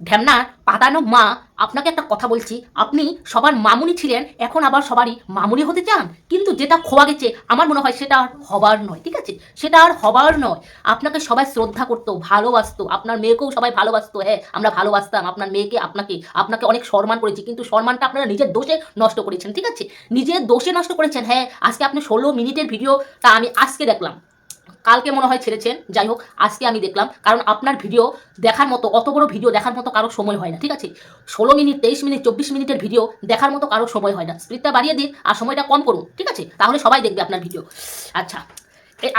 ঢ্যামনা পাতানো মা, আপনাকে একটা কথা বলছি। আপনি সবার মামুনি ছিলেন, এখন আবার সবারই মামুনি হতে চান? কিন্তু যেটা খোয়া গেছে, আমার মনে হয় সেটা আর হবার নয়, ঠিক আছে? সেটা আর হবার নয়। আপনাকে সবাই শ্রদ্ধা করতো, ভালোবাসতো, আপনার মেয়েকেও সবাই ভালোবাসতো হ্যাঁ আমরা ভালোবাসতাম, আপনার মেয়েকে, আপনাকে আপনাকে অনেক সম্মান করেছি, কিন্তু সম্মানটা আপনারা নিজের দোষে নষ্ট করেছেন, ঠিক আছে? নিজের দোষে নষ্ট করেছেন হ্যাঁ আজকে আপনি ষোলো মিনিটের ভিডিওটা আমি আজকে দেখলাম। কালকে মনে হয় ছেড়েছেন। যাই হোক, আজকে আমি দেখলাম। কারণ আপনার ভিডিও দেখার মতো, অত বড় ভিডিও দেখার মতো কারও সময় হয় না, ঠিক আছে? ষোলো মিনিট, তেইশ মিনিট, চব্বিশ মিনিটের ভিডিও দেখার মতো কারও সময় হয় না। স্পিডটা বাড়িয়ে দিন আর সময়টা কম করুন, ঠিক আছে? তাহলে সবাই দেখবে আপনার ভিডিও। আচ্ছা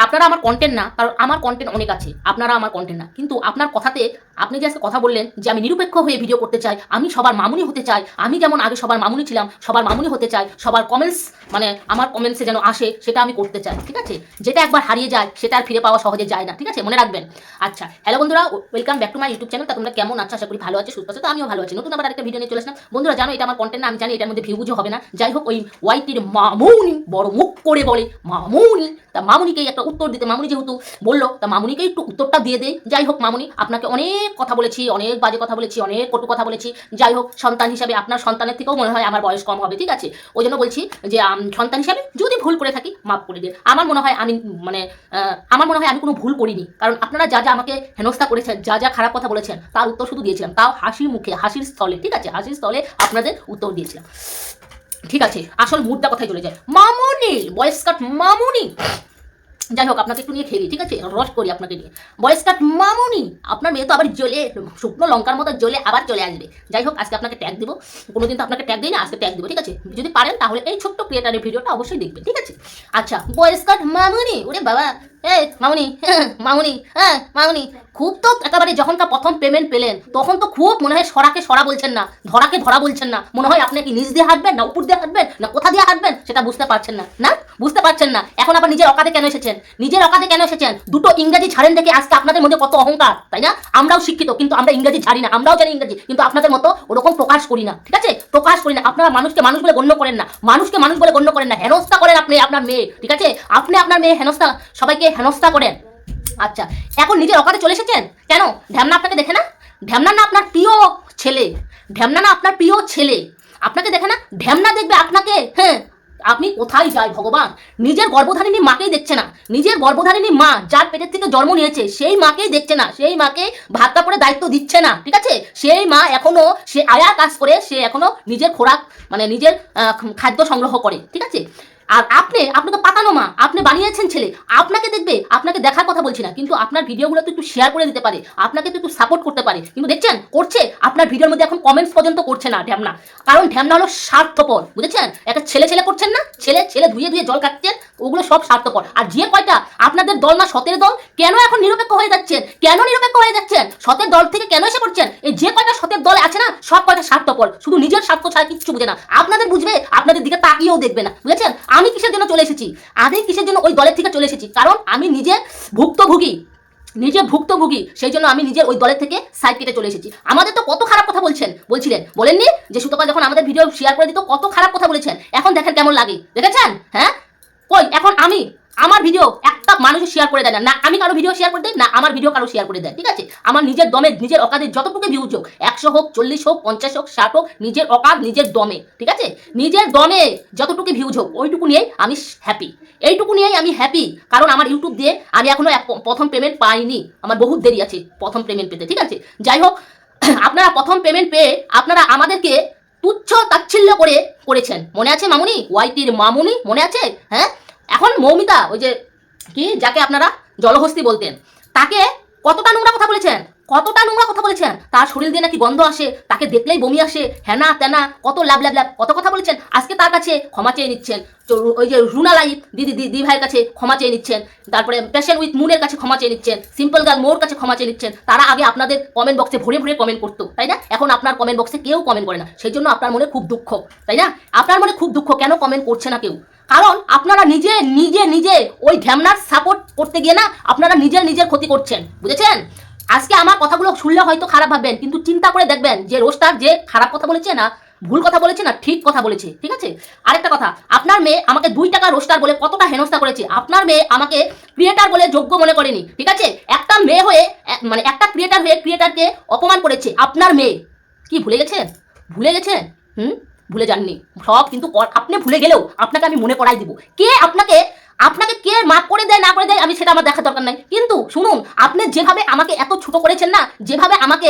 আপনারা আমার কন্টেন্ট না, কারণ আমার কন্টেন্ট অনেক আছে। আপনারা আমার কন্টেন্ট না। কিন্তু আপনার কথাতে আপনি যে আজকে কথা বললেন যে আমি নিরপেক্ষ হয়ে ভিডিও করতে চাই, আমি সবার মামুনি হতে চাই, আমি যেমন আগে সবার মামুনি ছিলাম, সবার মামুনি হতে চাই, সবার কমেন্টস মানে আমার কমেন্টসে যেন আসে, সেটা আমি করতে চাই, ঠিক আছে? যেটা একবার হারিয়ে যায়, সেটা আর ফিরে পাওয়া সহজে যায় না, ঠিক আছে? মনে রাখবেন। আচ্ছা হ্যালো বন্ধুরা welcome back to my YouTube channel তা তোমরা কেমন আছো? আশা করি ভালো আছে, সুস্থ আছো, তো আমিও ভালো আছি। নতুন আবার একটা ভিডিও নিয়ে চলে আসলাম। বন্ধুরা, জানো, এটা আমার কন্টেন্ট আমি জানি এটার মধ্যে ভিউ বুঝে হবে না। যাই হোক, ওই ওয়াইটির মামুনি বড় মুখ করে বলে, মামুনি। তা মামুনিকেই একটা উত্তর দিতে, মামুনি যেহেতু বলল, তা মামুনিকে একটু উত্তরটা দিয়ে দেয় যাই হোক, মামুনি, আপনাকে অনেক কথা বলেছি, অনেক বাজে কথা বলেছি, অনেক কটু কথা বলেছি। যাই হোক, সন্তান হিসাবে আপনার সন্তানের থেকেও মনে হয় আমার বয়স কম হবে, ঠিক আছে? ওই জন্য বলছি যে সন্তান হিসাবে যদি ভুল করে থাকি, মাফ করে দিন। আমার মনে হয় আমি মানে আমার মনে হয় আমি কোনো ভুল করিনি। কারণ আপনারা যা যা আমাকে হেনস্থা করেছেন, যা যা খারাপ কথা বলেছেন, তার উত্তর শুধু দিয়েছিলাম। তাও হাসির মুখে, হাসির স্থলে, ঠিক আছে? হাসির স্থলে আপনাদের উত্তর দিয়েছিলাম। ঠিক আছে, আসল মুদ্রা কথায় চলে যায়। মামুনি বয়েস কাট মামুনি। যাই হোক, আপনাকে একটু নিয়ে খেলি, ঠিক আছে? রস করি আপনাকে নিয়ে। বয়স কাট মামুনি, আপনার মেয়ে তো আবার জ্বলে, শুকনো লঙ্কার মতো জ্বলে আবার চলে আসবে। যাই হোক, আজকে আপনাকে ট্যাগ দিব। কোনোদিন তো আপনাকে ট্যাগ দিই না, আজকে ট্যাগ দেবো, ঠিক আছে? যদি পারেন তাহলে এই ছোট্ট ক্রিয়েটারের ভিডিওটা অবশ্যই দেখবেন, ঠিক আছে? আচ্ছা বয়স কাট মামুনি, ওরে বাবা এই, মামুনি মামুনি হ্যাঁ মামুনি। খুব তো একেবারে যখনকার প্রথম পেমেন্ট পেলেন, তখন তো খুব মনে হয় সরাকে সরা বলছেন না, ধরাকে ধরা বলছেন না। মনে হয় আপনি কি নিচ দিয়ে হাঁটবেন, না উপর দিয়ে হাঁটবেন, না কোথা দিয়ে হাঁটবেন, সেটা বুঝতে পারছেন না। না? বুঝতে পারছেন না। এখন আবার নিজের অকাদে কেন এসেছেন? নিজের অকাদে কেন এসেছেন? দুটো ইংরেজি ছাড়েন দেখে আজকে আপনাদের মধ্যে কত অহংকার, তাই না? আমরাও শিক্ষিত, কিন্তু আমরা ইংরেজি ছাড়ি না, আমরাও জানি ইংরেজি, কিন্তু আপনাদের মতো ওরকম প্রকাশ করি না, ঠিক আছে? প্রকাশ করি না। আপনারা মানুষকে মানুষ বলে গণ্য করেন না। মানুষকে মানুষ বলে গণ্য করেন না। হেনস্থা করেন আপনি আপনার মেয়ে, ঠিক আছে? আপনি আপনার মেয়ে হেনস্থা, সবাইকে হেনস্থা করেন। আচ্ছা এখন নিজের অকাতে চলে এসেছেন? কেন? ঢ্যামনা আপনাকে দেখে না? ঢ্যামনা না আপনার প্রিয় ছেলে। ঢ্যামনা না আপনার প্রিয় ছেলে। আপনাকে দেখে না? ঢ্যামনা দেখবে আপনাকে। হ্যাঁ আপনি কোথায় যায় ভগবান? নিজের গর্ভধারিণী মাকেই দেখছে না। নিজের গর্ভধারিণী মা, যার পেটের থেকে জন্ম নিয়েছে, সেই মাকেই দেখছে না। সেই মাকে ভাত কাপড়ে দায়িত্ব দিচ্ছে না, ঠিক আছে? সেই মা এখনও সে আয়া কাজ করে, সে এখনও নিজের খোরাক মানে নিজের খাদ্য সংগ্রহ করে, ঠিক আছে? আর আপনি আপনি তো পাতানো মা, আপনি বানিয়েছেন ছেলে। আপনাকে দেখবে, আপনাকে দেখার কথা বলছি না, কিন্তু আপনার ভিডিওগুলো তো একটু শেয়ার করে দিতে পারে, আপনাকে তো একটু সাপোর্ট করতে পারে। কিন্তু দেখছেন, করছে, আপনার ভিডিওর মধ্যে এখন কমেন্টস পর্যন্ত করছে না ঢ্যামনা। কারণ ঢ্যামনা হলো স্বার্থপর, বুঝেছেন? একটা ছেলে ছেলে করছেন না? ছেলে ছেলে ধুয়ে ধুয়ে জল কাটছেন, ওগুলো সব স্বার্থপর। আর যে কয়টা, আপনাদের দল না সতের দল, কেন এখন নিরপেক্ষ হয়ে যাচ্ছেন? কেন নিরপেক্ষ হয়ে যাচ্ছেন? সতের দল থেকে কেন এসে পড়ছেন? এই যে কয়টা না, সব কয়টা স্বার্থপর। শুধু নিজের স্বার্থ ছাড়া কিচ্ছু বুঝে না। আপনাদের বুঝবে, আপনাদের দিকে তাকিয়েও দেখবে না। বুঝেছেন? আমি কিসের জন্য চলে এসেছি? আমি কিসের জন্য ওই দলের থেকে চলে এসেছি? কারণ আমি নিজে ভুক্তভোগী। নিজে ভুক্তভোগী। সেই জন্য আমি নিজের ওই দলের থেকে সাইড কেটে চলে এসেছি। আমাদের তো কত খারাপ কথা বলছেন, বলছিলেন। বলেননি যে সুতপা যখন আমাদের ভিডিও শেয়ার করে দিত, কত খারাপ কথা বলেছেন। এখন দেখেন কেমন লাগে। দেখেছেন? হ্যাঁ? কই? এখন আমি আমার ভিডিও একটা মানুষ শেয়ার করে দেয় না। না, আমি কারও ভিডিও শেয়ার করে দেয় না, আমার ভিডিও কারও শেয়ার করে দেয়, ঠিক আছে? আমার নিজের দমে, নিজের অকাদে যতটুকু ভিউজ হোক, একশো হোক, চল্লিশ হোক, পঞ্চাশ হোক, ষাট হোক, নিজের অকাদ নিজের দমে, ঠিক আছে? নিজের দমে যতটুকু ভিউজ হোক, ওইটুকু নিয়েই আমি হ্যাপি এইটুকু নিয়েই আমি হ্যাপি কারণ আমার ইউটিউব দিয়ে আমি এখনও এক- প্রথম পেমেন্ট পাইনি। আমার বহুত দেরি আছে প্রথম পেমেন্ট পেতে, ঠিক আছে? যাই হোক, আপনারা প্রথম পেমেন্ট পেয়ে আপনারা আমাদেরকে তুচ্ছ তাচ্ছিল্য করে করেছেন। মনে আছে মামুনি? ওয়াইটির মামুনি? মনে আছে? হ্যাঁ? এখন মৌমিতা, ওই যে, কি, যাকে আপনারা জলহস্তি বলতেন, তাকে কতটা নোংরা কথা বলেছেন? কতটা নোংরা কথা বলেছেন? তার শরীর দিয়ে নাকি গন্ধ আসে, তাকে দেখলেই বমি আসে হ্যানা তেনা, কত ল্যাব ল্যাব ল্যাব কত কথা বলেছেন? আজকে তার কাছে ক্ষমা চেয়ে নিচ্ছেন। ওই যে রুনা লাইফ দিদি দিদি ভাইয়ের কাছে ক্ষমা চেয়ে নিচ্ছেন। তারপরে প্যাশন উইথ মুনের কাছে ক্ষমা চেয়ে নিচ্ছেন। সিম্পল গার্ল মোর কাছে ক্ষমা চেয়ে নিচ্ছেন। তারা আগে আপনাদের কমেন্ট বক্সে ভরে ভরে কমেন্ট করতো, তাই না? এখন আপনার কমেন্ট বক্সে কেউ কমেন্ট করে না। সেই জন্য আপনার মনে খুব দুঃখ, তাই না? আপনার মনে খুব দুঃখ, কেন কমেন্ট করছে না কেউ? কারণ আপনারা নিজে নিজে নিজে ওই ঢ্যামনার সাপোর্ট করতে গিয়ে না আপনারা নিজের নিজের ক্ষতি করছেন। বুঝেছেন? আজকে আমার কথাগুলো শুনলে হয়তো খারাপ ভাববেন, কিন্তু চিন্তা করে দেখবেন যে রোস্টার যে খারাপ কথা বলেছে না, ভুল কথা বলেছে না, ঠিক কথা বলেছে, ঠিক আছে? আরেকটা কথা, আপনার মেয়ে আমাকে দুই টাকা রোস্টার বলে কতটা হেনস্থা করেছে? আপনার মেয়ে আমাকে ক্রিয়েটার বলে যোগ্য মনে করেনি, ঠিক আছে? একটা মেয়ে হয়ে মানে একটা ক্রিয়েটার হয়ে ক্রিয়েটারকে অপমান করেছে আপনার মেয়ে। কি, ভুলে গেছে ভুলে গেছেন? হুম? ভুলে যাননি। সব কিন্তু আপনি ভুলে গেলেও আপনাকে আমি মনে করাই দিব। কে আপনাকে আপনাকে কে মাফ করে দেয়, না করে দেয়, আমি সেটা আমার দেখার দরকার নাই। কিন্তু শুনুন, আপনি যেভাবে আমাকে এত ছোট করেছেন না, যেভাবে আমাকে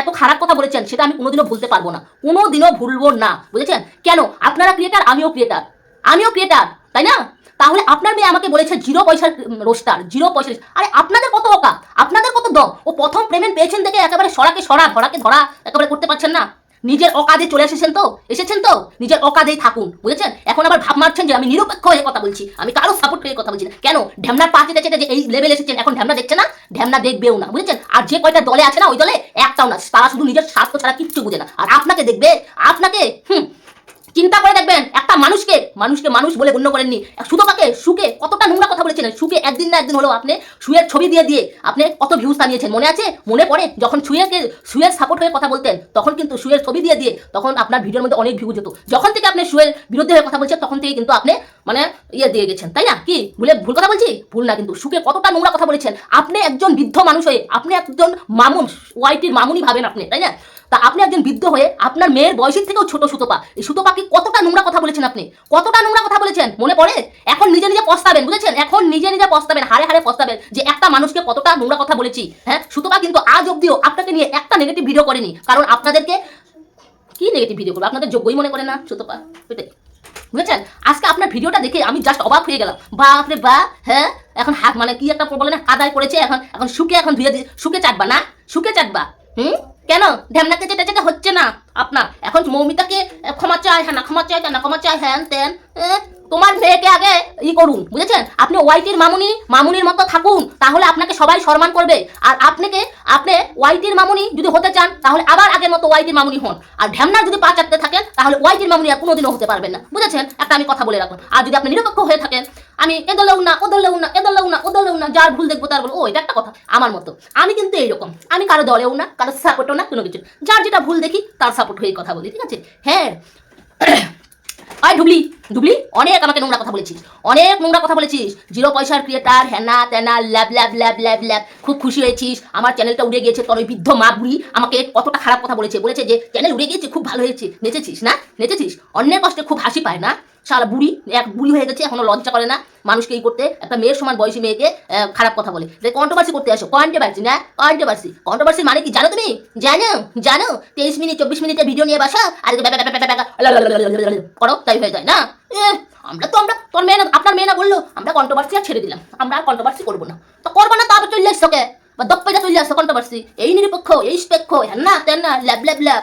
এত খারাপ কথা বলেছেন, সেটা আমি কোনোদিনও ভুলতে পারব না। কোনোদিনও ভুলবো না, বুঝেছেন? কেন? আপনারা ক্রিয়েটার আমিও ক্রিয়েটার আমিও ক্রিয়েটার তাই না? তাহলে আপনার মেয়ে আমাকে বলেছে জিরো পয়সার রোস্টার জিরো পয়সা আরে আপনাদের কত অকা আপনাদের কত দম? ও প্রথম পেমেন্ট পেয়েছেন দেখে একেবারে সরাকে সরা, ধরাকে ধরা, একেবারে করতে পারছেন না? নিজের অকাদে চলে এসেছেন তো? এসেছেন তো? নিজের অকাজেই থাকুন, বুঝেছেন? এখন আবার ভাব মারছেন যে আমি নিরপেক্ষ হয়ে কথা বলছি, আমি কারও সাপোর্ট করে কথা বলছি না। কেন? ঢ্যামনার পা চেটে যে এই লেভেল এসেছেন, এখন ঢ্যামনা দেখছে না? ঢ্যামনা দেখবেও না, বুঝেছেন? আর যে কয়টা দলে আছে না, ওই দলে একটাও না, তারা শুধু নিজের স্বাস্থ্য ছাড়া কিচ্ছু বুঝে না। আর আপনাকে দেখবে, আপনাকে, হুম চিন্তা করে দেখবেন, একটা মানুষকে মানুষকে মানুষ বলে গণ্য করেননি। সুতোপাকে সুকে কতটা নোংরা কথা বলেছিলেন। সুকে একদিন না একদিন হলো আপনি সুয়ের ছবি দিয়ে দিয়ে আপনি কত ভিউজ নিয়েছেন মনে আছে? মনে পড়ে যখন সুয়েকে, সুয়ের সাপোর্ট হয়ে কথা বলতেন, তখন কিন্তু সুয়ের ছবি দিয়ে দিয়ে তখন আপনার ভিডিওর মধ্যে অনেক ভিউ যেত। যখন থেকে আপনি সুয়ের বিরুদ্ধে হয়ে কথা বলছেন, তখন থেকে কিন্তু আপনি মানে ইয়ে দিয়ে গেছেন। তাই না? কি? ভুলে ভুল কথা বলছি? ভুল না কিন্তু। সুকে কতটা নোংরা কথা বলেছেন? আপনি একজন বৃদ্ধ মানুষ হয়ে, আপনি একজন মামুন, ওয়াইটির মামুনি ভাবেন আপনি, তাই না? তা আপনি একজন বৃদ্ধ হয়ে আপনার মেয়ের বয়সের থেকেও ছোট সুতপা এই সুতপাকে কতটা নোংরা কথা বলেছেন আপনি? কতটা নোংরা কথা বলেছেন? মনে পড়ে? এখন নিজে নিজে পস্তাবেন, বুঝেছেন? এখন নিজে নিজে পস্তাবেন, হারে হারে পস্তাবেন যে একটা মানুষকে কতটা নোংরা কথা বলেছি হ্যাঁ? সুতপা কিন্তু আজ অব্দিও আপনাকে নিয়ে একটা নেগেটিভ ভিডিও করেনি। কারণ আপনাদেরকে কি নেগেটিভ ভিডিও করব? আপনাদের যোগ্যই মনে করে না সুতপা ওইটাই। বুঝেছেন? আজকে আপনার ভিডিওটা দেখে আমি জাস্ট অবাক হয়ে গেলাম। বাপরে বা হ্যাঁ? এখন হাত মানে কি একটা বলে না? কাদায় পড়েছে, এখন এখন শুকে, এখন ধুয়ে দিয়ে শুকে চাটবা না? শুকে চাটবা, হুম? কেন? ঢ্যামনাকে চেটে চেটে হচ্ছে না আপনার। এখন মৌমিতাকে ক্ষমা চায় হ্যাঁ না, ক্ষমা চায় কেন ক্ষমা চায় হ্যান তেন তোমার মেয়েকে আগে ই করুন, বুঝেছেন? আপনি ওয়াইটির মামুনি, মামুনির মতো থাকুন, তাহলে আপনাকে সবাই সম্মান করবে। আর আপনাকে, আপনি ওয়াইটির মামুনি যদি হতে চান, তাহলে আবার আগের মতো ওয়াইটির মামুনি হন। আর ঢ্যামনার যদি পা চাটতে থাকেন, তাহলে ওয়াইটির মামুনি আর কোনোদিনও হতে পারবেন না, বুঝেছেন? একটা আমি কথা বলে রাখুন। আর যদি আপনি নিরপেক্ষ হয়ে থাকেন আমি এদলেও না ওদের লোক না এদের লোক না ওদের লোক না, যার ভুল দেখব তার বলব ও, এটা একটা কথা, আমার মতো। আমি কিন্তু এইরকম। আমি কারও দলেও না, কারও সাপোর্টও না, কোনো কিছু যার যেটা ভুল দেখি, তার সাপোর্ট হয়ে কথা বলি, ঠিক আছে? হ্যাঁ। আয় ডুবলি ডুবলি অনেক আমাকে নোংরা কথা বলেছিস অনেক নোংরা কথা বলেছিস জিরো পয়সার ক্রিয়েটার হ্যানা তেনা ল্যাব ল্যাব ল্যাব ল্যাব ল্যাব খুব খুশি হয়েছিস আমার চ্যানেলটা উড়ে গিয়েছে তোর ওই বৃদ্ধ মা বুড়ি আমাকে কতটা খারাপ কথা বলেছে বলেছে যে চ্যানেল উড়ে গিয়েছে খুব ভালো হয়েছে নেচেছিস না নেচেছিস অন্যের কষ্টে খুব হাসি পায় না সারা বুড়ি এক বুড়ি হয়ে গেছে এখনও লজ্জা করে না মানুষকে এই করতে একটা মেয়ের সমান বয়সী মেয়েকে খারাপ কথা বলে যে কন্ট্রোভার্সি করতে আসো কন্ট্রোভার্সি না কন্ট্রোভার্সি কন্ট্রোভার্সি মানে কি জানো তুমি জানো জানো তেইশ মিনিট চব্বিশ মিনিটের ভিডিও নিয়ে বাসা আর করো তাই হয়ে যায় না আমরা তো, আমরা, তোর মেয়ে না, আপনার মেয়ে না বলল, আমরা কন্ট্রোভার্সি আর ছেড়ে দিলাম। আমরা আর কন্ট্রোভার্সি করব না। তো করব না, তারপর চলে আসছো কে? বা দপ্পাইটা চলে আসছো কন্ট্রোভার্সি এই নিরপেক্ষ, এই স্পেক্ষ হ্যাঁ না তেন না, ল্যাব ল্যাব ল্যাব।